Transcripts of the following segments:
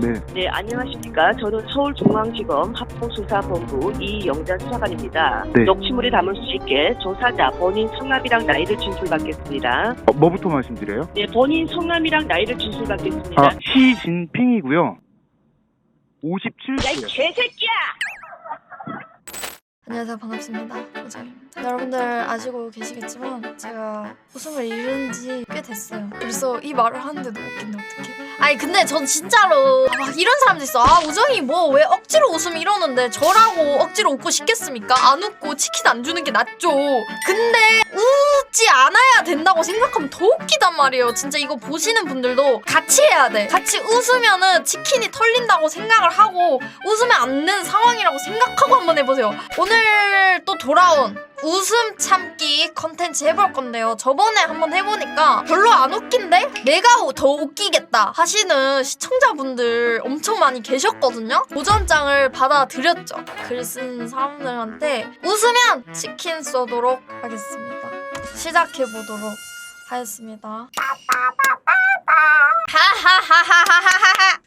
네. 네, 안녕하십니까. 저는 서울중앙지검 합동수사본부 이영자 수사관입니다. 네. 녹취물에 담을 수 있게 조사자 본인 성함이랑 나이를 진술받겠습니다. 어, 뭐부터 말씀드려요? 네, 본인 성함이랑 나이를 진술받겠습니다. 아, 시진핑이고요. 57세요. 야, 이 개새끼야! 안녕하세요. 반갑습니다. 호정입니다 여러분들 아시고 계시겠지만 제가 웃음을 잃은 지 꽤 됐어요. 벌써 이 말을 하는데도 웃긴데 어떡해. 아니 근데 전 진짜로 막 이런 사람들 있어. 아 우정이 뭐 왜 억지로 웃음 이러는데 저라고 억지로 웃고 싶겠습니까? 안 웃고 치킨 안 주는 게 낫죠. 근데 웃지 않아야 된다고 생각하면 더 웃기단 말이에요 진짜 이거 보시는 분들도 같이 해야 돼 같이 웃으면은 치킨이 털린다고 생각을 하고 웃으면 안 되는 상황이라고 생각하고 한번 해보세요. 오늘 또 돌아온 웃음 참기 컨텐츠 해볼 건데요. 저번에 한번 해보니까 별로 안 웃긴데 내가 더 웃기겠다 하시는 시청자분들 엄청 많이 계셨거든요. 도전장을 받아드렸죠. 글 쓴 사람들한테 웃으면 치킨 쏘도록 하겠습니다. 시작해 보도록 하겠습니다. 하하하하하하하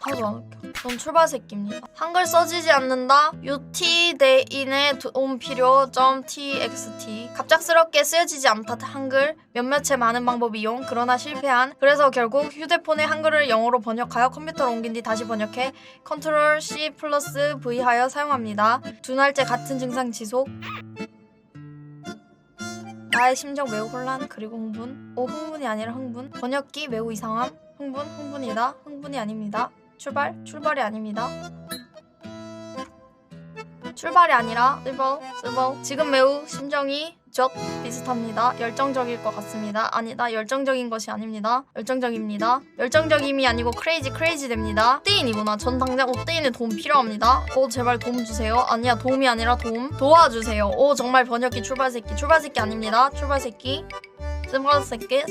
하나도 안 웃겨. 전 출발 새끼입니다. 한글 써지지 않는다. UT 대인의 도움 필요. .txt 갑작스럽게 쓰여지지 않다. 한글 몇몇의 많은 방법 이용. 그러나 실패한. 그래서 결국 휴대폰에 한글을 영어로 번역하여 컴퓨터로 옮긴 뒤 다시 번역해 컨트롤 C 플러스 V 하여 사용합니다. 두 날째 같은 증상 지속. 나의 심정 매우 혼란 그리고 흥분. 오 흥분이 아니라 흥분. 번역기 매우 이상함. 흥분 흥분이다. 흥분이 아닙니다. 출발 출발이 아닙니다. 출발이 아니라 쓰버 쓰버 지금 매우 심정이 젖 비슷합니다. 열정적일 것 같습니다. 아니다 열정적인 것이 아닙니다. 열정적입니다. 열정적임이 아니고 크레이지 크레이지 됩니다. 옵데인이구나. 전 당장 옵데인에 도움 필요합니다. 오 제발 도움 주세요. 아니야 도움이 아니라 도움 도와주세요. 오 정말 번역기 출발 새끼 출발 새끼 아닙니다. 출발 새끼 쓰버 새끼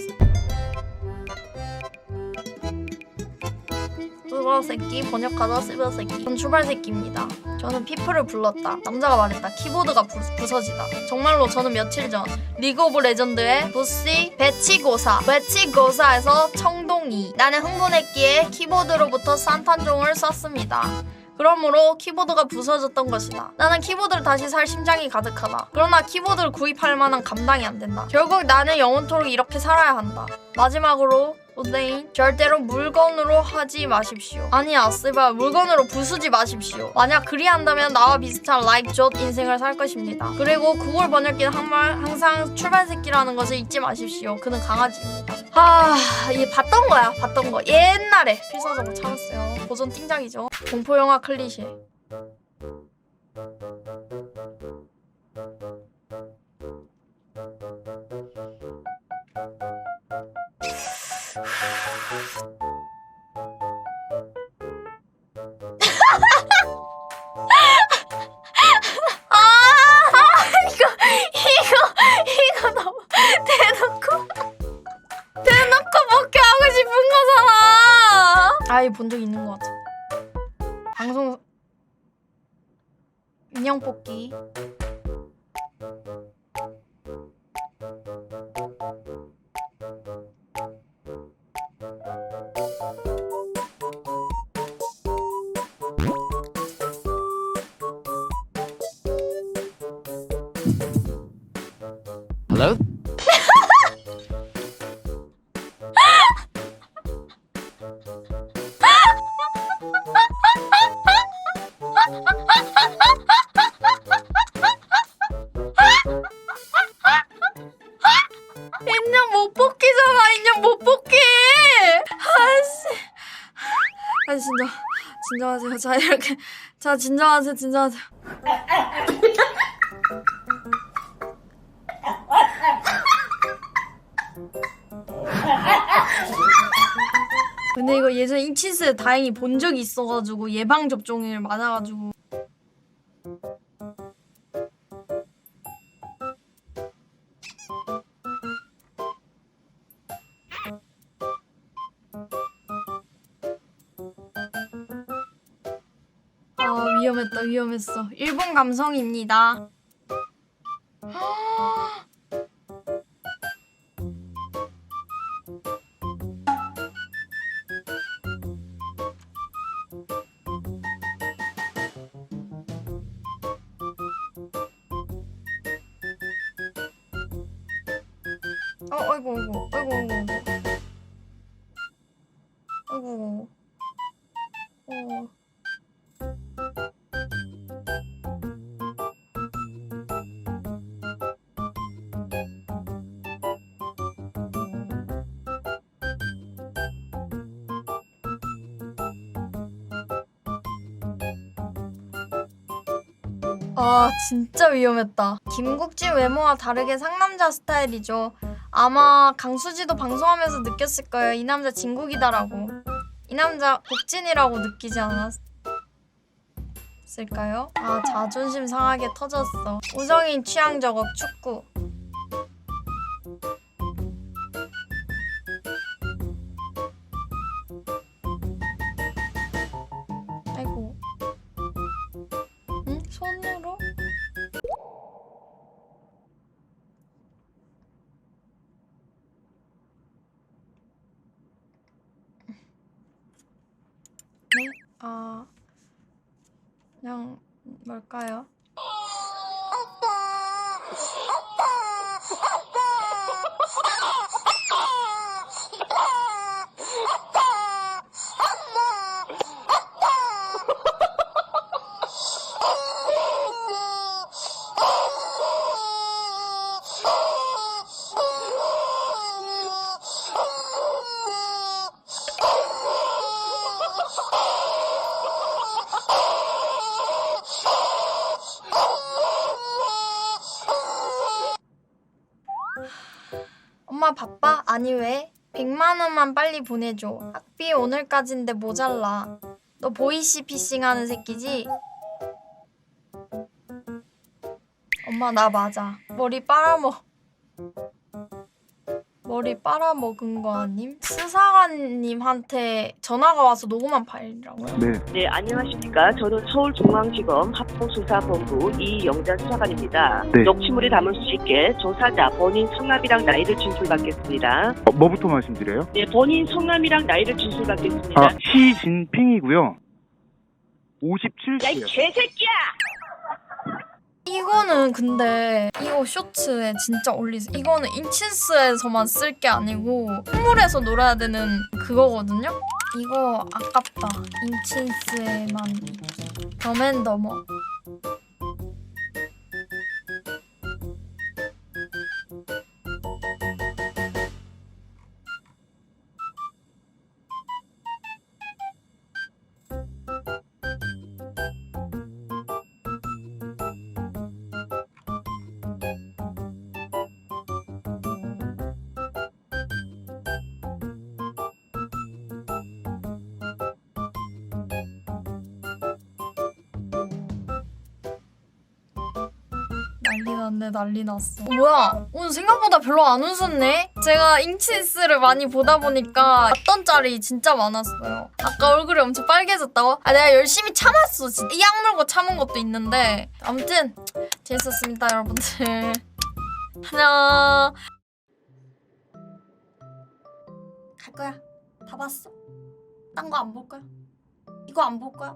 쓰버 새끼 번역하다 쓰버 새끼 전 출발 새끼입니다. 저는 피플을 불렀다. 남자가 말했다. 키보드가 부, 부서지다. 정말로 저는 며칠 전 리그 오브 레전드의 부시 배치고사 배치고사에서 청동이 나는 흥분했기에 키보드로부터 산탄종을 썼습니다. 그러므로 키보드가 부서졌던 것이다. 나는 키보드를 다시 살 심장이 가득하다. 그러나 키보드를 구입할 만한 감당이 안 된다. 결국 나는 영원토록 이렇게 살아야 한다. 마지막으로 오데인 절대로 물건으로 하지 마십시오. 아니야, 쓰바 물건으로 부수지 마십시오. 만약 그리한다면 나와 비슷한 like 조 인생을 살 것입니다. 그리고 구글 번역기는 한말 항상 출발 새끼라는 것을 잊지 마십시오. 그는 강아지입니다. 아, 이게 봤던 거야, 봤던 거. 옛날에 필사적으로 찾았어요. 고전 띵작이죠. 공포 영화 클리셰. 아, 이거 이거 이거 너무 대놓고 대놓고 복귀하고 싶은 거잖아. 아이 본적 있는 것 같아. 방송 인형 뽑기. 인형 못 뽑기잖아. 인형 못 뽑기. 아씨. 아 진짜 진정하세요. 자 이렇게 자 진정하세요. 진정하세요. 근데 이거 예전에 인치스 다행히 본 적이 있어가지고 예방 접종을 맞아가지고. 아 위험했다 위험했어. 일본 감성입니다 어, 아이고, 아이고, 아이고, 아이고. 아이고. 어. 아 진짜 위험했다. 김국진 외모와 다르게 상남자 스타일이죠. 아마 강수지도 방송하면서 느꼈을 거예요. 이 남자 진국이다라고. 이 남자 국진이라고 느끼지 않았을까요? 아 자존심 상하게 터졌어. 우정인 취향 저격 축구. 아 그냥 뭘까요? 엄마 바빠? 아니 왜? 100만 원만 빨리 보내줘. 학비 오늘까지인데 모자라. 너 보이시 피싱 하는 새끼지? 엄마 나 맞아. 머리 빨아먹. 머리 빨아먹은 거 아님? 수사관님한테 전화가 와서 녹음한 파일이라고요? 네. 네, 안녕하십니까. 저는 서울중앙지검 합동수사본부 이영자 수사관입니다. 네. 녹취물에 담을 수 있게 조사자 본인 성함이랑 나이를 진술받겠습니다. 어, 뭐부터 말씀드려요? 네, 본인 성함이랑 나이를 진술받겠습니다. 아, 시진핑이고요. 57세요. 야, 이 개새끼야! 이거는 근데 이거 쇼츠에 진짜 올리세요. 이거는 인친스에서만 쓸 게 아니고 풍물에서 놀아야 되는 그거거든요. 이거 아깝다. 인친스에만 더맨더머. 났네 난리 났어. 어, 뭐야? 오늘 생각보다 별로 안 웃었네? 제가 인친스를 많이 보다 보니까 어떤 짤이 진짜 많았어요. 아까 얼굴이 엄청 빨개졌다고? 아 내가 열심히 참았어. 진짜. 이 악물고 참은 것도 있는데. 아무튼 재밌었습니다 여러분들. 안녕. 갈 거야. 다 봤어? 딴 거 안 볼 거야? 이거 안 볼 거야?